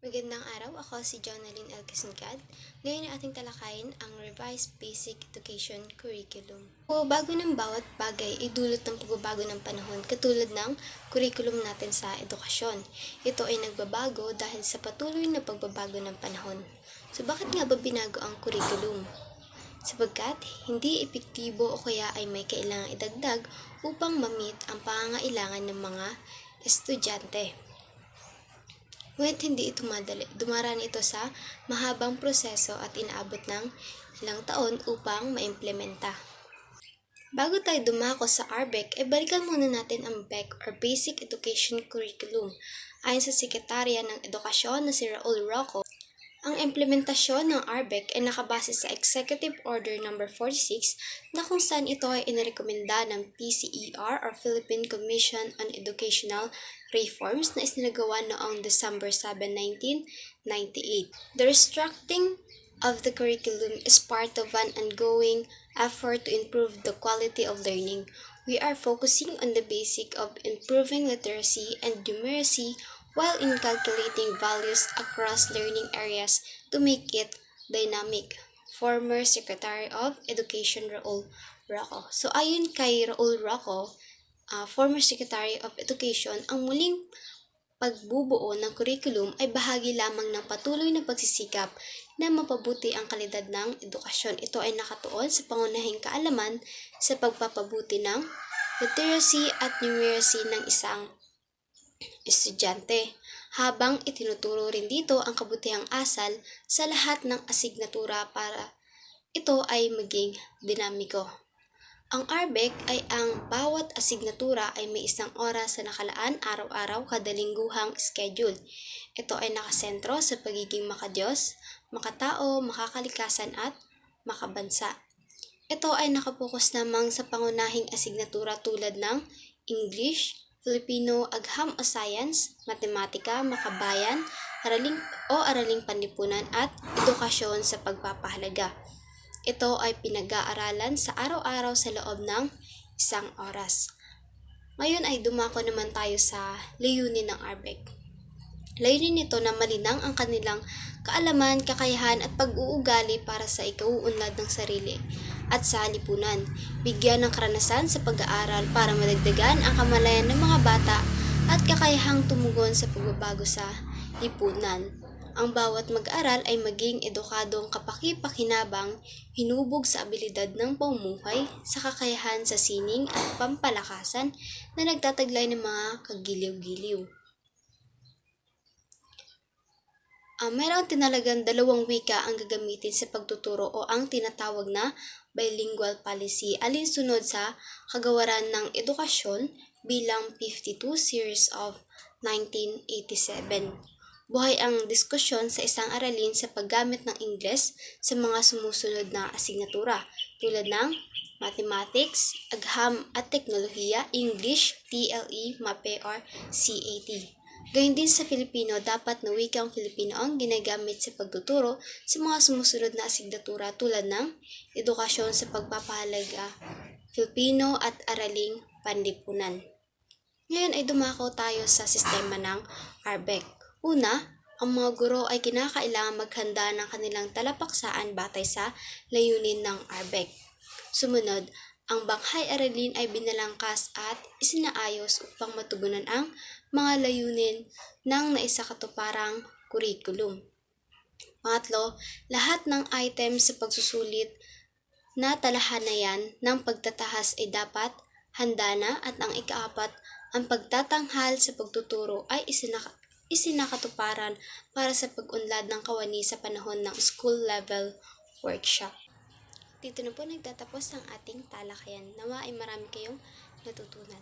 Magandang araw, ako si Jonalyn L. Casingad. Ngayon ay ating talakayin ang Revised Basic Education Curriculum. Pagbabago ng bawat bagay ay dulot ng pagbabago ng panahon katulad ng curriculum natin sa edukasyon. Ito ay nagbabago dahil sa patuloy na pagbabago ng panahon. So bakit nga ba binago ang curriculum? sapagkat hindi epektibo o kaya ay may kailangang idagdag upang mamit ang pangangailangan ng mga estudyante. Ngunit hindi ito madali. Dumaraan ito sa mahabang proseso at inaabot ng ilang taon upang maimplementa. Bago tayo dumako sa RBEC, ay balikan muna natin ang BEC or Basic Education Curriculum. Ayon sa Sekretarya ng Edukasyon na si Raul Rocco, ang implementasyon ng RBEC ay nakabase sa Executive Order No. 46 na kung saan ito ay inirekomenda ng PCER or Philippine Commission on Educational Reforms na isinagawa noong December 7, 1998. The restructuring of the curriculum is part of an ongoing effort to improve the quality of learning. We are focusing on the basic of improving literacy and numeracy while inculcating values across learning areas to make it dynamic. Former Secretary of Education Raul Rocco. So ayon kay Raul Rocco, uh, former Secretary of Education, ang muling pagbubuo ng curriculum ay bahagi lamang ng patuloy na pagsisikap na mapabuti ang kalidad ng edukasyon. Ito ay nakatuon sa pangunahing kaalaman sa pagpapabuti ng literacy at numeracy ng isang estudyante, habang itinuturo rin dito ang kabutihang asal sa lahat ng asignatura para ito ay maging dinamiko. Ang RBEC ay ang bawat asignatura ay may isang oras sa nakalaan araw-araw kada lingguhang schedule. Ito ay nakasentro sa pagiging makadiyos, makatao, makakalikasan at makabansa. Ito ay nakapokus lamang sa pangunahing asignatura tulad ng English, Filipino, agham o science, matematika, makabayan, araling o araling panlipunan at edukasyon sa pagpapahalaga. Ito ay pinag-aaralan sa araw-araw sa loob ng isang oras. Ngayon ay dumako naman tayo sa layunin ng ARBEC. Layunin nito na malinang ang kanilang kaalaman, kakayahan at pag-uugali para sa ikauunlad ng sarili at sa lipunan. Bigyan ng karanasan sa pag-aaral para madagdagan ang kamalayan ng mga bata at kakayahang tumugon sa pagbabago sa lipunan. Ang bawat mag-aral ay maging edukadong kapaki-pakinabang, hinubog sa abilidad ng pamumuhay, sa kakayahan sa sining at pampalakasan na nagtataglay ng mga kagiliw-giliw. Uh, mayroong tinalagang dalawang wika ang gagamitin sa pagtuturo o ang tinatawag na bilingual policy alinsunod sa kagawaran ng edukasyon bilang 52 series of 1987. Buhay ang diskusyon sa isang aralin sa paggamit ng Ingles sa mga sumusunod na asignatura tulad ng Mathematics, Agham at Teknolohiya, English, TLE, MAPE or CAT. Gayun din sa Filipino, dapat na wikang Filipino ang ginagamit sa pagtuturo sa mga sumusunod na asignatura tulad ng edukasyon sa pagpapahalaga, Filipino at araling panlipunan. Ngayon ay dumako tayo sa sistema ng RBEC. Una, ang mga guro ay kinakailangan maghanda ng kanilang talapaksaan batay sa layunin ng RBEC. Sumunod, ang banghay aralin ay binalangkas at isinaayos upang matugunan ang mga layunin ng naisakatuparang curriculum. Pangatlo, lahat ng items sa pagsusulit na talahanayan ng pagtatahas ay dapat handa na at ang ikaapat, ang pagtatanghal sa pagtuturo ay isinaka isinakatuparan para sa pag-unlad ng kawani sa panahon ng school level workshop. Dito na po nagtatapos ang ating talakayan. Nawa ay marami kayong natutunan.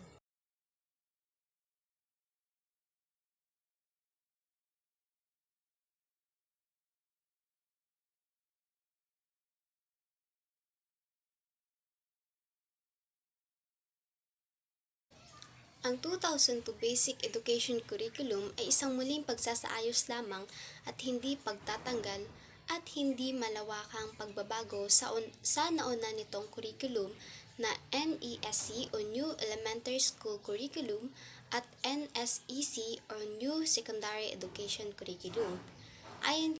Ang 2002 Basic Education Curriculum ay isang muling pagsasaayos lamang at hindi pagtatanggal at hindi malawakang pagbabago sa, un- sa nauna nitong curriculum na NESC o New Elementary School Curriculum at NSEC or New Secondary Education Curriculum. Ayon